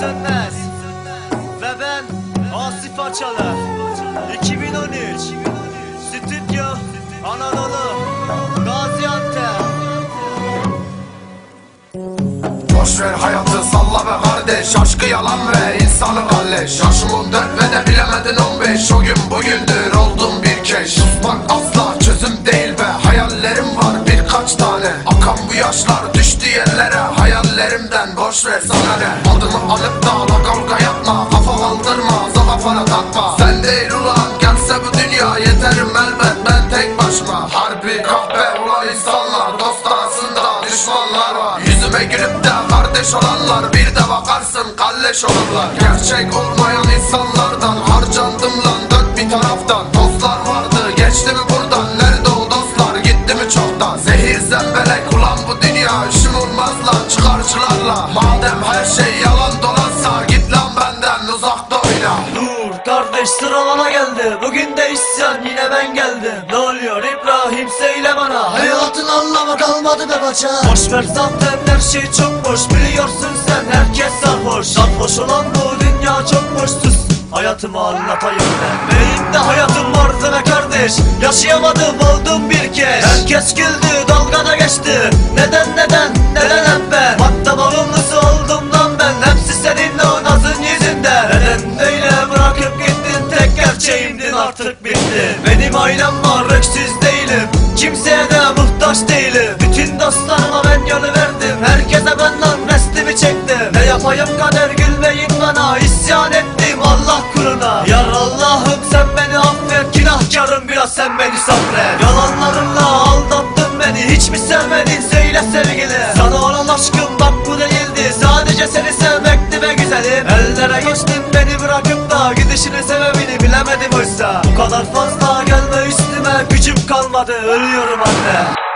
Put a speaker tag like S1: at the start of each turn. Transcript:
S1: Sönmez Ve ben Asif Açalar 2013 Stüdyo Anadolu Gaziantep.
S2: Boşver hayatı salla be kardeş. Aşkı yalan ve insanı kalleş. Yaşımın dört ve de bilemedin on beş. O gün bugündür oldum bir keş. Susmak asla çözüm değil be Hayallerim var birkaç tane. Akan bu yaşlar düştü yerlere Hayallerimden boşver sana ne? Adımı alıp da la kavga yapma. Kafa kaldırma za kafana takma. Sen değil ulan gelse bu dünya Yeterim elbet. Ben tek başıma. Harbi kahpe ulan insanlar Dost arasında düşmanlar var. Yüzüme gülüp de kardeş olanlar Bir de bakarsın kalleş olurlar Gerçek olmayan insanlardan Harcandım lan dört bir taraftan. Dostlar vardı geçti mi buradan? Nerede Zehir zembelek ulan bu dünya işim olmaz lan çıkarcılarla Madem her şey yalan dolansa Git lan benden uzakta oyna
S1: Dur kardeş sıralana geldi. Bugün de isyan yine ben geldim. Ne oluyor? İbrahim söyle bana. Hayatın anlamı kalmadı be baca Boşver zaten her şey çok boş. Biliyorsun sen herkes sarhoş. Sarhoş olan bu dünya çok boş. Sus hayatımı anlatayım ben. Benim de hayatım vardı be kardeş. Yaşayamadım oldum bir kez. Herkes güldü dalgada geçti. Neden neden neden hep ben? Madde bağımlısı oldum lan ben. Hepsi senin o nazın yüzünden Neden öyle bırakıp gittin? Tek gerçeğimdin artık bitti Benim ailem var öksüz değilim. Kimseye de muhtaç değilim. Bütün dostlarıma ben yolu verdim. Herkese benden restimi çektim. Ne yapayım kader gülmeyin bana. İsyan ettim Allah kuruna. Yar Allah'ım sen beni affet. Günahkarım biraz sen beni sabret söyle sevgili Sana olan aşkım bak bu değildi. Sadece seni sevmekti be güzelim. Ellere geçtin beni bırakıp da Gidişinin sebebini bilemedim oysa. Bu kadar fazla gelme üstüme Gücüm kalmadı ölüyorum anne